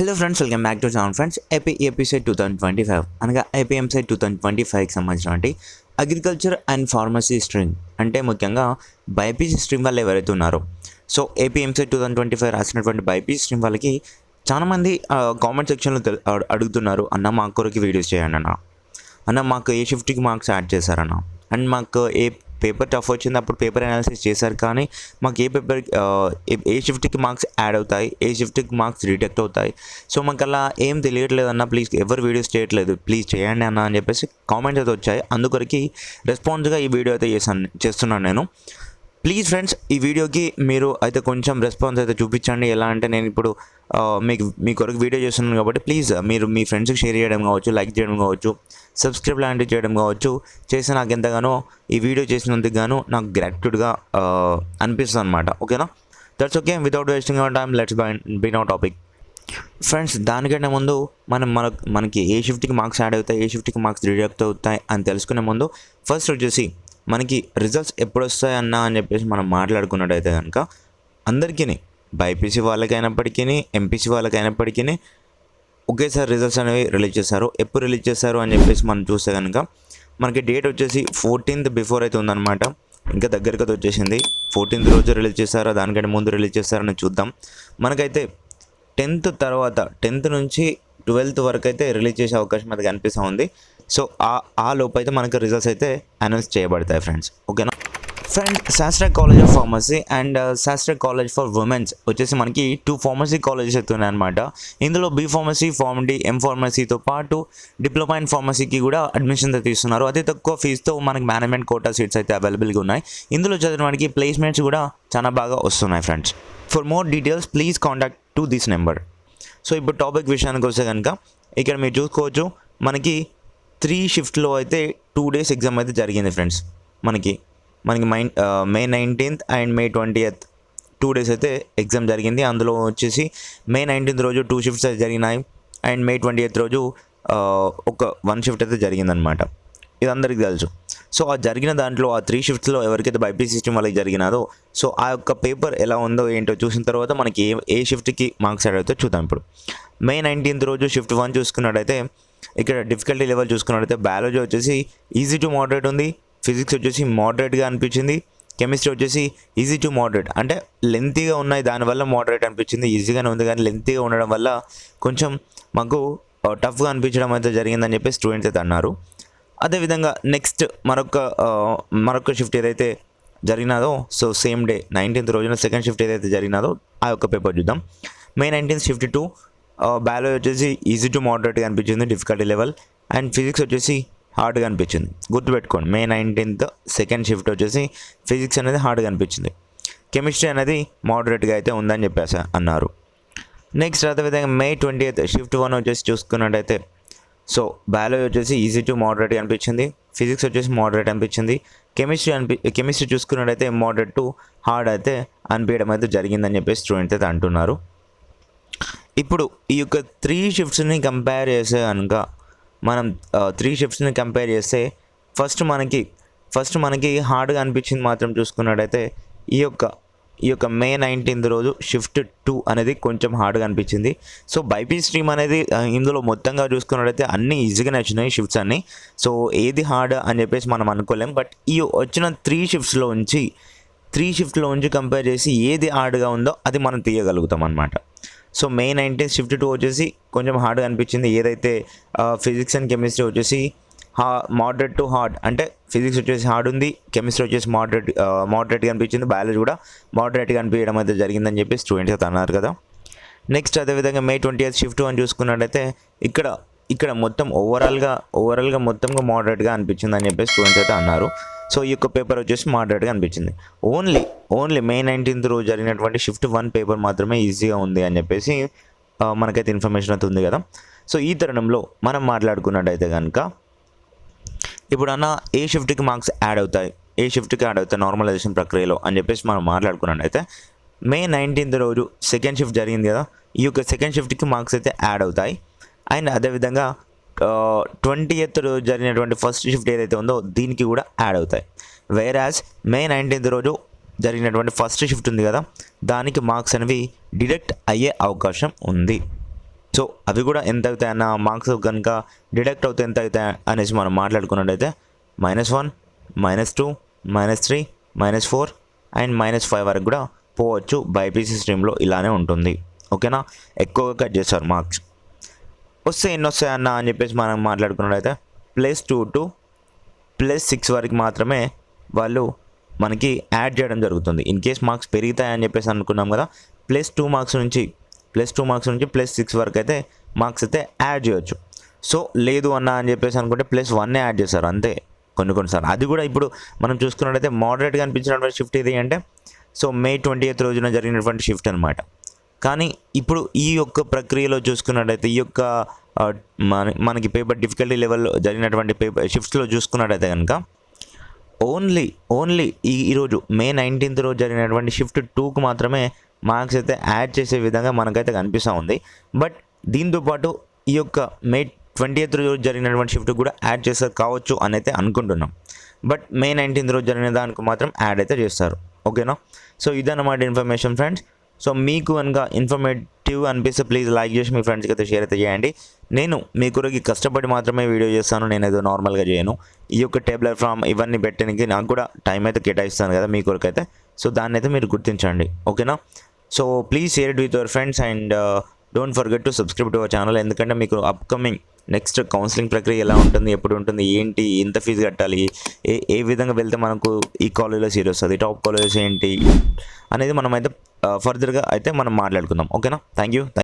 Hello friends welcome back to channel friends AP EAPCET two thousand twenty five అనగా EAPCET two thousand twenty ఫైవ్కి సంబంధించినటువంటి agriculture and pharmacy stream అంటే ముఖ్యంగా BiPC stream వాళ్ళు ఎవరైతే ఉన్నారో. So EAPCET two thousand twenty five రాసినటువంటి BiPC stream వాళ్ళకి చాలామంది కామెంట్ సెక్షన్లో అడుగుతున్నారు అన్న మా కొరకు వీడియోస్ చేయండి అన్న. అన్న మాకు ఏ షిఫ్ట్కి మార్క్స్ యాడ్ చేశారన్న? అండ్ మాకు ఏ పేపర్ టఫ్ వచ్చింది అప్పుడు పేపర్ అనాలిసిస్ చేశారు కానీ మాకు ఏ పేపర్ ఏ షిఫ్ట్కి మార్క్స్ యాడ్ అవుతాయి ఏ షిఫ్ట్కి మార్క్స్ డిటెక్ట్ అవుతాయి. సో మాకు అలా ఏం తెలియట్లేదు అన్న ప్లీజ్ ఎవరు వీడియోస్ చేయట్లేదు ప్లీజ్ చేయండి అన్న అని చెప్పేసి కామెంట్స్ అయితే వచ్చాయి. అందుకొరకు రెస్పాన్స్గా ఈ వీడియో అయితే చేశాను చేస్తున్నాను నేను. ప్లీజ్ ఫ్రెండ్స్ ఈ వీడియోకి మీరు అయితే కొంచెం రెస్పాన్స్ అయితే చూపించండి. ఎలా అంటే నేను ఇప్పుడు మీకు మీ కొరకు వీడియో చేస్తున్నాను కాబట్టి ప్లీజ్ మీరు మీ ఫ్రెండ్స్కి షేర్ చేయడం కావచ్చు లైక్ చేయడం కావచ్చు సబ్స్క్రైబ్ లాంటివి చేయడం కావచ్చు. చేసి నాకు ఎంతగానో ఈ వీడియో చేసినందుకు గాను నాకు గ్రాటిట్యూడ్గా అనిపిస్తుంది అనమాట ఓకేనా that's okay without wasting our time let's by be no topic friends దానికంటే ముందు మనం మన మనకి ఏ షిఫ్ట్కి మార్క్స్ యాడ్ అవుతాయి ఏ షిఫ్ట్కి మార్క్స్ డిడక్ట్ అవుతాయి అని తెలుసుకునే ముందు ఫస్ట్ వచ్చేసి మనకి రిజల్ట్స్ ఎప్పుడు వస్తాయన్నా అన్న అని చెప్పేసి మనం మాట్లాడుకున్నట్టయితే కనుక అందరికీ బైపీసీ వాళ్ళకైనప్పటికీ ఎంపీసీ వాళ్ళకైనప్పటికీ ఒకేసారి రిజల్ట్స్ అనేవి రిలీజ్ చేశారు ఎప్పుడు రిలీజ్ చేశారు అని చెప్పేసి మనం చూస్తే కనుక మనకి డేట్ వచ్చేసి ఫోర్టీన్త్ బిఫోర్ అయితే ఉందన్నమాట. ఇంకా దగ్గరికి అయితే వచ్చేసింది. ఫోర్టీన్త్ రోజు రిలీజ్ చేస్తారా దానికంటే ముందు రిలీజ్ చేస్తారని చూద్దాం. మనకైతే టెన్త్ తర్వాత టెన్త్ నుంచి ట్వెల్త్ వరకు అయితే రిలీజ్ చేసే అవకాశం అయితే కనిపిస్తూ ఉంది. సో ఆ ఆ లోపు అయితే మనకు రిజల్ట్స్ అయితే అనౌన్స్ చేయబడతాయి ఫ్రెండ్స్ ఓకేనా friend Sastra college of pharmacy and Sastra college for women's వచ్చేసి మనకి టూ ఫార్మసీ కాలేజెస్ అవుతున్నాయి అనమాట ఇందులో B pharmacy pharm D M ఫార్మసీతో పాటు డిప్లొమా ఇన్ ఫార్మసీకి కూడా అడ్మిషన్ అయితే ఇస్తున్నారు అతి తక్కువ ఫీజుతో మనకి మేనేజ్మెంట్ కోటా సీట్స్ అయితే అవైలబుల్గా ఉన్నాయి. ఇందులో చదివిన వాడికి ప్లేస్మెంట్స్ కూడా చాలా బాగా వస్తున్నాయి friends for more details please contact to this number so ఇప్పుడు టాపిక్ విషయానికి వస్తే కనుక ఇక్కడ మీరు చూసుకోవచ్చు మనకి త్రీ షిఫ్ట్లో అయితే టూ డేస్ ఎగ్జామ్ అయితే జరిగింది ఫ్రెండ్స్. మనకి మనకి my May nineteenth and May twenty two days అయితే ఎగ్జామ్ జరిగింది. అందులో వచ్చేసి మే నైన్టీన్త్ రోజు టూ షిఫ్ట్స్ అయితే జరిగినాయి అండ్ మే ట్వంటీ ఎయిత్ రోజు ఒక వన్ షిఫ్ట్ అయితే జరిగిందనమాట ఇది అందరికీ తెలుసు. సో ఆ జరిగిన దాంట్లో ఆ త్రీ షిఫ్ట్స్లో ఎవరికైతే బైపీసీ సిస్టమ్ వాళ్ళకి జరిగినాదో సో ఆ యొక్క పేపర్ ఎలా ఉందో ఏంటో చూసిన తర్వాత మనకి ఏ ఏ షిఫ్ట్కి మార్క్స్ అడిగితే చూద్దాం ఇప్పుడు. మే నైన్టీన్త్ రోజు షిఫ్ట్ వన్ చూసుకున్నట్టయితే ఇక్కడ డిఫికల్టీ లెవెల్ చూసుకున్నట్లయితే బయాలజీ వచ్చేసి ఈజీ టు మోడరేట్ ఉంది. ఫిజిక్స్ వచ్చేసి మోడరేట్గా అనిపించింది. కెమిస్ట్రీ వచ్చేసి ఈజీ టు మోడరేట్ అంటే లెంతీగా ఉన్నాయి దానివల్ల మోడరేట్ అనిపించింది. ఈజీగానే ఉంది కానీ లెంతీగా ఉండడం వల్ల కొంచెం మాకు టఫ్గా అనిపించడం అయితే జరిగిందని చెప్పి స్టూడెంట్స్ అయితే అన్నారు. అదేవిధంగా నెక్స్ట్ మరొక మరొక షిఫ్ట్ ఏదైతే జరిగినదో సో సేమ్ డే నైన్టీన్త్ రోజున సెకండ్ షిఫ్ట్ ఏదైతే జరిగినదో ఆ యొక్క పేపర్ చూద్దాం. May nineteenth shift two biology వచ్చేసి ఈజీ టు మోడరేట్గా అనిపించింది డిఫికల్టీ లెవెల్ అండ్ ఫిజిక్స్ వచ్చేసి హార్డ్గా అనిపించింది. గుర్తుపెట్టుకోండి మే నైన్టీన్త్ సెకండ్ షిఫ్ట్ వచ్చేసి ఫిజిక్స్ అనేది హార్డ్గా అనిపించింది. కెమిస్ట్రీ అనేది మోడరేట్గా అయితే ఉందని చెప్పేసి అన్నారు. నెక్స్ట్ అదేవిధంగా May twenty eighth shift one వచ్చేసి చూసుకున్నట్టయితే సో బయాలజీ వచ్చేసి ఈజీ టు మోడరేట్ అనిపించింది ఫిజిక్స్ వచ్చేసి మోడరేట్ అనిపించింది. కెమిస్ట్రీ అనిపి కెమిస్ట్రీ చూసుకున్నట్టయితే మోడరేట్ టు హార్డ్ అయితే అనిపించడం అయితే జరిగిందని చెప్పేసి స్టూడెంట్ అయితే అంటున్నారు. ఇప్పుడు ఈ యొక్క త్రీ షిఫ్ట్స్ని కంపేర్ చేస్తే కనుక మనం త్రీ షిఫ్ట్స్ని కంపేర్ చేస్తే ఫస్ట్ మనకి ఫస్ట్ మనకి హార్డ్గా అనిపించింది మాత్రం చూసుకున్నట్టయితే ఈ యొక్క ఈ యొక్క మే నైన్టీన్త్ రోజు షిఫ్ట్ టూ అనేది కొంచెం హార్డ్గా అనిపించింది. సో బైపీ స్ట్రీమ్ అనేది ఇందులో మొత్తంగా చూసుకున్నట్టయితే అన్నీ ఈజీగా నచ్చినాయి షిఫ్ట్స్ అన్నీ. సో ఏది హార్డ్ అని చెప్పేసి మనం అనుకోలేం. బట్ ఈ వచ్చిన త్రీ షిఫ్ట్స్లో ఉంచి త్రీ షిఫ్ట్లో ఉంచి కంపేర్ చేసి ఏది హార్డ్గా ఉందో అది మనం తీయగలుగుతాం అనమాట so May nineteen shift two వచ్చేసి కొంచెం హార్డ్గా అనిపించింది. ఏదైతే ఫిజిక్స్ అండ్ కెమిస్ట్రీ వచ్చేసి హా మోడరేట్ టు హార్డ్ అంటే ఫిజిక్స్ వచ్చేసి హార్డ్ ఉంది కెమిస్ట్రీ వచ్చేసి మోడరేట్ మోడరేట్గా అనిపించింది. బయాలజీ కూడా మోడరేట్గా అనిపించడం అయితే జరిగిందని చెప్పి స్టూడెంట్స్ అయితే అన్నారు కదా. నెక్స్ట్ అదేవిధంగా మే ట్వంటీ ఎయిత్ షిఫ్ట్ అని చూసుకున్నట్టయితే ఇక్కడ ఇక్కడ మొత్తం ఓవరాల్గా ఓవరాల్గా మొత్తంగా మోడరేట్గా అనిపించింది అని చెప్పి స్టూడెంట్స్ అయితే అన్నారు. సో ఈ యొక్క పేపర్ వచ్చేసి మోడరేట్గా అనిపించింది. ఓన్లీ ఓన్లీ మే నైన్టీన్త్ రోజు జరిగినటువంటి షిఫ్ట్ వన్ పేపర్ మాత్రమే ఈజీగా ఉంది అని చెప్పేసి మనకైతే ఇన్ఫర్మేషన్ అయితే ఉంది కదా. సో ఈ తరుణంలో మనం మాట్లాడుకున్నట్టయితే కనుక ఇప్పుడు అన్న ఏ షిఫ్ట్కి మార్క్స్ యాడ్ అవుతాయి ఏ షిఫ్ట్కి యాడ్ అవుతాయి నార్మలైజేషన్ ప్రక్రియలో అని చెప్పేసి మనం మాట్లాడుకున్నట్టయితే మే నైన్టీన్త్ రోజు సెకండ్ షిఫ్ట్ జరిగింది కదా. ఈ యొక్క సెకండ్ షిఫ్ట్కి మార్క్స్ అయితే యాడ్ అవుతాయి. అండ్ అదేవిధంగా ట్వంటీ ఎయిత్ రోజు జరిగినటువంటి ఫస్ట్ షిఫ్ట్ ఏదైతే ఉందో దీనికి కూడా యాడ్ అవుతాయి. వేరాజ్ మే నైన్టీన్త్ రోజు జరిగినటువంటి ఫస్ట్ షిఫ్ట్ ఉంది కదా దానికి మార్క్స్ అనేవి డిడక్ట్ అయ్యే అవకాశం ఉంది. సో అవి కూడా ఎంత అవుతాయి అన్న మార్క్స్ కనుక డిడక్ట్ అవుతే ఎంత అవుతాయి అనేసి మనం మాట్లాడుకున్నట్టయితే minus one minus two minus three minus four and minus five వరకు కూడా పోవచ్చు. బైపీసీ స్ట్రీమ్లో ఇలానే ఉంటుంది. ఓకేనా ఎక్కువగా కట్ చేస్తారు మార్క్స్ వస్తే ఎన్ని వస్తాయి అన్న అని చెప్పేసి మనం మాట్లాడుకున్నట్లయితే plus two to plus six వరకు మాత్రమే వాళ్ళు మనకి యాడ్ చేయడం జరుగుతుంది. ఇన్ కేస్ మార్క్స్ పెరుగుతాయని చెప్పేసి అనుకున్నాం కదా ప్లస్ టూ మార్క్స్ నుంచి ప్లస్ టూ మార్క్స్ నుంచి ప్లస్ సిక్స్ వరకు అయితే మార్క్స్ అయితే యాడ్ చేయొచ్చు. సో లేదు అన్న అని చెప్పేసి అనుకుంటే ప్లస్ వన్నే యాడ్ చేస్తారు అంతే కొన్ని కొన్నిసార్లు అది కూడా ఇప్పుడు మనం చూసుకున్నట్టయితే మోడరేట్గా అనిపించినటువంటి షిఫ్ట్ ఇది అంటే సో మే ట్వంటీ ఎయిత్ రోజున జరిగినటువంటి షిఫ్ట్ అనమాట కానీ ఇప్పుడు ఈ యొక్క ప్రక్రియలో చూసుకున్నట్టయితే ఈ యొక్క మన మనకి పేపర్ డిఫికల్టీ లెవెల్లో జరిగినటువంటి పేపర్ షిఫ్ట్స్లో చూసుకున్నట్టయితే కనుక ఓన్లీ ఓన్లీ ఈ ఈరోజు మే నైన్టీన్త్ రోజు జరిగినటువంటి షిఫ్ట్ టూకు మాత్రమే మార్క్స్ అయితే యాడ్ చేసే విధంగా మనకైతే కనిపిస్తూ ఉంది. బట్ దీంతో పాటు ఈ యొక్క మే ట్వంటీ ఎయిత్ రోజు జరిగినటువంటి షిఫ్ట్ కూడా యాడ్ చేస్తారు కావచ్చు అని అయితే అనుకుంటున్నాం. బట్ మే నైన్టీన్త్ రోజు జరిగిన దానికి మాత్రం యాడ్ అయితే చేస్తారు. ఓకేనా? సో ఇదన్నమాట ఇన్ఫర్మేషన్ ఫ్రెండ్స్. సో మీకు కనుక ఇన్ఫర్మేటివ్ అనిపిస్తే ప్లీజ్ లైక్ చేసి మీ ఫ్రెండ్స్కి అయితే షేర్ అయితే చేయండి. నేను మీ కొరకు కష్టపడి మాత్రమే వీడియో చేస్తాను నేను ఏదో నార్మల్గా చేయను. ఈ యొక్క టేబులర్ ఫామ్ ఇవన్నీ పెట్టడానికి నాకు కూడా టైం అయితే కేటాయిస్తాను కదా మీ కొరకు అయితే. సో దాన్ని అయితే మీరు గుర్తించండి. ఓకేనా so please share it with your friends and don't forget to subscribe to our channel ఎందుకంటే మీకు అప్కమింగ్ నెక్స్ట్ కౌన్సిలింగ్ ప్రక్రియ ఎలా ఉంటుంది ఎప్పుడు ఉంటుంది ఏంటి ఎంత ఫీజు కట్టాలి ఏ ఏ విధంగా వెళ్తే మనకు ఈ కాలేజీలో సీట్ వస్తుంది టాప్ కాలేజెస్ ఏంటి అనేది మనం అయితే ఫర్దర్గా అయితే మనం మాట్లాడుకుందాం. ఓకేనా థ్యాంక్ యూ